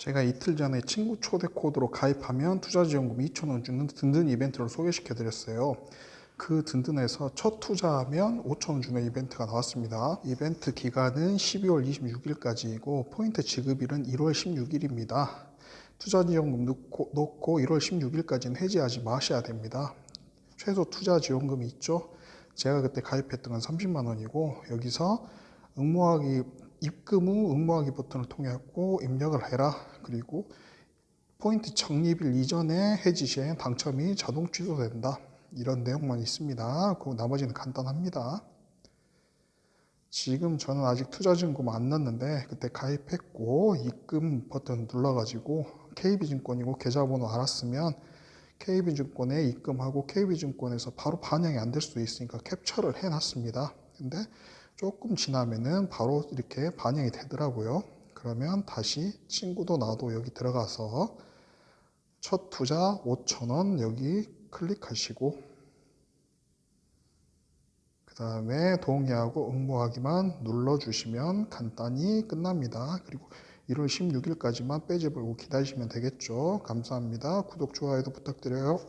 제가 이틀 전에 친구 초대 코드로 가입하면 투자 지원금 2,000원 주는 든든 이벤트를 소개시켜 드렸어요. 그 든든에서 첫 투자하면 5,000원 주는 이벤트가 나왔습니다. 이벤트 기간은 12월 26일까지이고 포인트 지급일은 1월 16일입니다. 투자 지원금 넣고, 넣고 1월 16일까지는 해지하지 마셔야 됩니다. 최소 투자 지원금이 있죠. 제가 그때 가입했던 건 30만 원이고 여기서 응모하기 입금 후 응모하기 버튼을 통해 갖고 입력을 해라. 그리고 포인트 적립일 이전에 해지 시에 당첨이 자동 취소된다. 이런 내용만 있습니다. 그 나머지는 간단합니다. 지금 저는 아직 투자증금 안 넣었는데 그때 가입했고 입금 버튼 눌러가지고 KB증권이고 계좌번호 알았으면 KB증권에 입금하고 KB증권에서 바로 반영이 안 될 수도 있으니까 캡처를 해놨습니다. 근데 조금 지나면은 바로 이렇게 반영이 되더라고요. 그러면 다시 친구도 나도 여기 들어가서 첫 투자 5,000원 여기 클릭하시고 그 다음에 동의하고 응모하기만 눌러주시면 간단히 끝납니다. 그리고 1월 16일까지만 빼지 말고 기다리시면 되겠죠. 감사합니다. 구독, 좋아요도 부탁드려요.